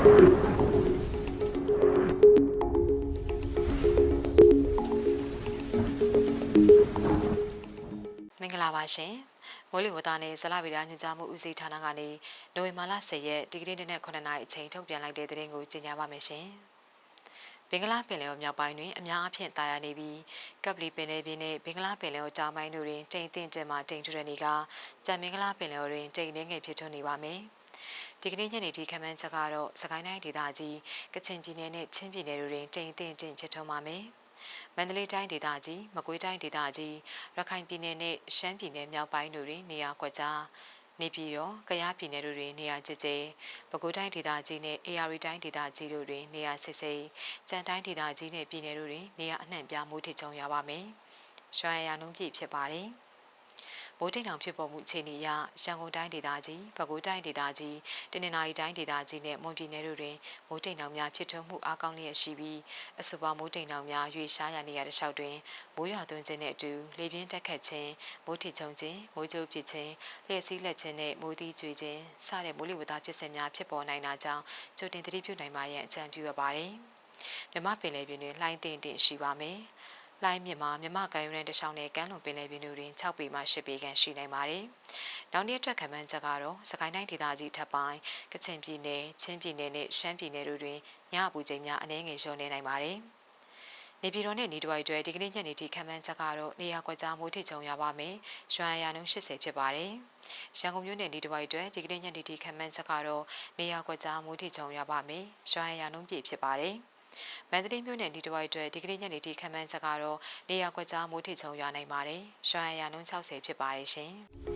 မင်္ဂလာပါရှင်မိုးလေဝသနဲ့ဇလဗီရာညွှန်ကြားမှုဦးစီးဌာနကနေနိုဝင်ဘာလ10ရက်ဒီကနေ့နေ့9နာရီအချိန်ထုတ်ပြန်လိုက်တဲ့သတင်းကိုကြီးညာပါမယ်ရှင်ဘင်္ဂလားပင်လယ်ော်မြောက်ပိုင်းတွင်အများအပြားတာယာနေပြီးကပလီပင်လယ်ပြင်နှင့်ဘင်္ဂလားပင်လယ်ော်တောင်ပိုင်းတို့တွင်တိမ်တင့်တင့်မှတိမ်ထူတဲ့နေကကြံမင်္ဂလားပင်လယ်ော်တွင်တိမ်နှင်းငယ်ဖြစ်ထွန်းနေပါမည်။ ဒီကနေ့ညနေဒီခမန်းချက်ကတော့စကိုင်းတိုင်းဒေသကြီးကချင်ပြည်နယ်နဲ့ချင်းပြည်နယ်တို့တွင်တိမ်တင့်တင်ဖြစ်ထွန်းပါမယ်။မန္တလေးတိုင်းဒေသကြီးမကွေးတိုင်းဒေသကြီးရခိုင်ပြည်နယ်နဲ့ရှမ်းပြည်နယ်မြောက်ပိုင်းတို့တွင်နေရာကွက်ကြားနေပြည်တော်၊ကယားပြည်နယ်တို့တွင်နေရာကျကျပဲခူးတိုင်းဒေသကြီးနဲ့ AR တိုင်းဒေသကြီးတို့တွင်နေရာစစ်စိတ်ကြံတိုင်းဒေသကြီးနဲ့ပြည်နယ်တို့တွင်နေရာအနှံ့ပြားမိုးထစ်ချုံရပါမယ်။ရွှမ်းရနှုံးပြည့်ဖြစ်ပါတယ်။ မိုးတိမ်တောင်ဖြစ်ပေါ်မှုအခြေအနေအရရန်ကုန်တိုင်းဒေသကြီး၊ပဲခူးတိုင်းဒေသကြီး၊တနင်္သာရီတိုင်းဒေသကြီးနဲ့မွန်ပြည်နယ်တို့တွင်မိုးတိမ်တောင်များဖြစ်ထွန်းမှုအားကောင်းလျက်ရှိပြီးအဆိုပါမိုးတိမ်တောင်များရွေရှားရနေရတဲ့လျှောက်တွင်မိုးရွာသွန်းခြင်းနဲ့အတူလေပြင်းတက်ခတ်ခြင်းမိုးထစ်ချုံခြင်းမိုးကြိုးပစ်ခြင်းလျှက်စီးလက်ခြင်းနဲ့မိုးသီးကျွေခြင်းစတဲ့မိုးလေဝသဖြစ်စဉ်များဖြစ်ပေါ်နိုင်တာကြောင့်ကြိုတင်သတိပြုနိုင်ပါရန်အကြံပြုရပါတယ်။မြမပင်လယ်ပြင်တွင်လှိုင်းတင်တင်ရှိပါမယ်။ လှိုင်းမြစ်မှာမြမကန်ယူတဲ့တခြားနဲ့ကမ်းလွန်ပင်လယ်ပြင်တွေတွင်6ပေမှ10ပေခန့်ရှိနိုင်ပါတယ်။နောက်နေ့အတွက်ခံမှန်းချက်ကတော့စကိုင်းတိုင်းဒေသကြီးထပ်ပိုင်းကချင်ပြည်နယ်ချင်းပြည်နယ်နဲ့ရှမ်းပြည်နယ်တို့တွင်ညအပူချိန်များအနည်းငယ်လျော့နေနိုင်ပါတယ်။နေပြည်တော်နဲ့နေတဝိုက်တွေဒီကနေ့ညနေထိခံမှန်းချက်ကတော့နေရာကွက်ကြားမိုးထစ်ချုံရပါမယ်။ရွှမ်းရနှုန်း80ဖြစ်ပါတယ်။ရန်ကုန်မြို့နယ်နေတဝိုက်တွေဒီကနေ့ညနေထိခံမှန်းချက်ကတော့နေရာကွက်ကြားမိုးထစ်ချုံရပါမယ်။ရွှမ်းရနှုန်းပြည့်ဖြစ်ပါတယ်။ မန္တလေးမြို့နယ်ဒီတဝိုက်အတွက်ဒီကနေ့ညနေထိခံမှန်းချက်ကတော့နေရာကွက်ကြားမိုးထစ်ချုံရွာနိုင်ပါတယ်။ရွှာရရနှုန်း60ဖြစ်ပါတယ်ရှင်။